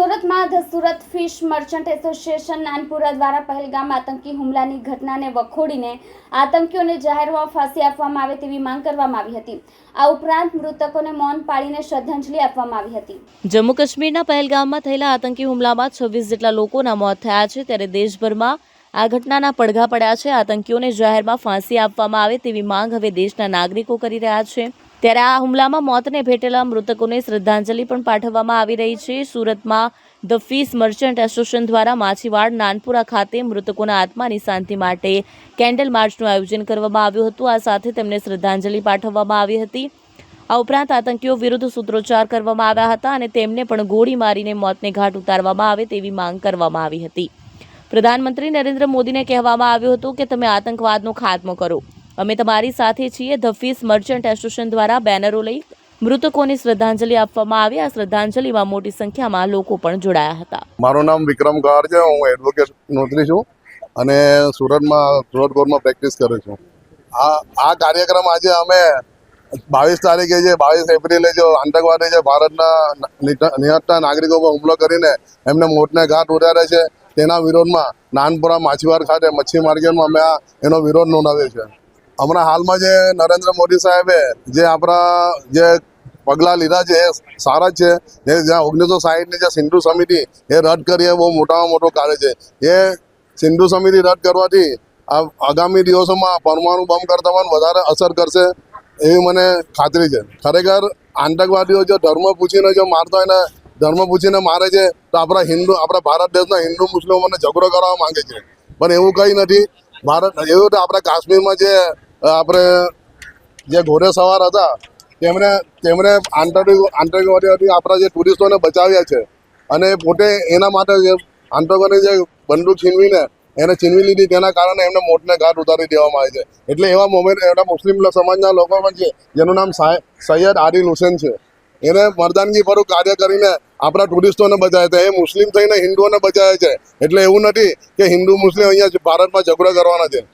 સુરતમાં the Surat fish merchant association Nanpura દ્વારા પહેલગામ આતંકી હુમલાની ઘટનાને વખોડીને આતંકીઓને જાહેરમાં ફાંસી આપવામાં આવે તેવી માંગ કરવામાં આવી હતી. આ ઉપરાંત મૃતકોને મૌન પાળીને શ્રદ્ધાંજલિ આપવામાં આવી હતી. જમ્મુ કાશ્મીરના પહેલગામમાં થયેલા આતંકી હુમલામાં છવ્વીસ જેટલા લોકોના મોત થયા છે. ત્યારે દેશભરમાં આ ઘટનાના પડઘા પડ્યા છે. આતંકીઓને જાહેરમાં ફાંસી આપવામાં આવે તેવી માંગ હવે દેશના નાગરિકો કરી રહ્યા છે. ત્યારે આ હુમલામાં મોતને ભેટેલા મૃતકોને શ્રદ્ધાંજલિ પણ પાઠવવામાં આવી રહી છે. સુરતમાં ધ ફીસ મર્ચન્ટ એસોસિએશન દ્વારા માછીવાડ નાનપુરા ખાતે મૃતકોના આત્માની શાંતિ માટે કેન્ડલ માર્ચનું આયોજન કરવામાં આવ્યું હતું. આ સાથે તેમને શ્રદ્ધાંજલિ પાઠવવામાં આવી હતી. આ ઉપરાંત આતંકીઓ વિરુદ્ધ સૂત્રોચ્ચાર કરવામાં આવ્યા હતા અને તેમને પણ ગોળી મારીને મોતને ઘાટ ઉતારવામાં આવે તેવી માંગ કરવામાં આવી હતી. પ્રધાનમંત્રી નરેન્દ્ર મોદીને કહેવામાં આવ્યું હતું કે, તમે આતંકવાદનો ખાત્મો કરો. અમે તમારી સાથે છીએ. ધ ફીસ મર્ચન્ટ એસોસિએશન દ્વારા બેનરો લઈ મૃતકોને શ્રદ્ધાંજલિ આપવામાં આવી. આ શ્રદ્ધાંજલિમાં મોટી સંખ્યામાં લોકો પણ જોડાયા હતા. મારું નામ વિક્રમ ગાર છે. હું એડવોકેટ નોંધણી છું અને સુરતમાં સુરત કોર્ટમાં પ્રેક્ટિસ કરું છું. આ આ કાર્યક્રમ આજે અમે બાવીસ તારીખે જે બાવીસ એપ્રિલે જો આતંકવાદી જે ભારતના નિહતના નાગરિકો પર હુમલો કરીને એમને મોતને ઘાટ ઉતાર્યા છે. તેના વિરોધમાં નાનપુરા માછીવાર ખાતે મચ્છી માર્કેટમાં અમે આ, એનો વિરોધ નોંધાવ્યો છે. હમણાં હાલમાં જે નરેન્દ્ર મોદી સાહેબે જે આપણા જે પગલાં લીધા છે, એ સારા છે. જે જ્યાં ઓગણીસો સાહીઠની જે સિંધુ સમિતિ, એ રદ કરી, એ બહુ મોટામાં મોટું કાર્ય છે. એ સિંધુ સમિતિ રદ કરવાથી આ આગામી દિવસોમાં પરમાણુ બમ કરતાં પણ વધારે અસર કરશે એવી મને ખાતરી છે. ખરેખર આતંકવાદીઓ જો ધર્મ પૂછીને જો મારતા હોય ને, ધર્મ પૂછીને મારે છે, તો આપણા હિન્દુ, આપણા ભારત દેશના હિન્દુ મુસ્લિમોને ઝઘડો કરવા માંગે છે. પણ એવું કંઈ નથી. ભારત, એવું તો આપણા કાશ્મીરમાં જે આપણે જે ઘોડે સવાર હતા, તેમણે તેમણે આતંકી આતંકવાદીઓથી આપણા જે ટુરિસ્ટોને બચાવ્યા છે. અને પોતે એના માટે જે આતંકવાદી જે બંદૂક છીનવીને, એને છીનવી લીધી, તેના કારણે એમને મોતને ઘાટ ઉતારી દેવામાં આવે છે. એટલે એવા મોમેન્ટ એવા મુસ્લિમ સમાજના લોકો પણ છે, જેનું નામ સાય- સૈયદ આદિલ હુસેન છે. એને મરદાનગી ભરું કાર્ય કરીને આપણા ટુરિસ્ટોને બચાવે છે. એ મુસ્લિમ થઈને હિન્દુઓને બચાવે છે. એટલે એવું નથી કે હિન્દુ મુસ્લિમ અહીંયા ભારતમાં ઝઘડો કરવાના છે.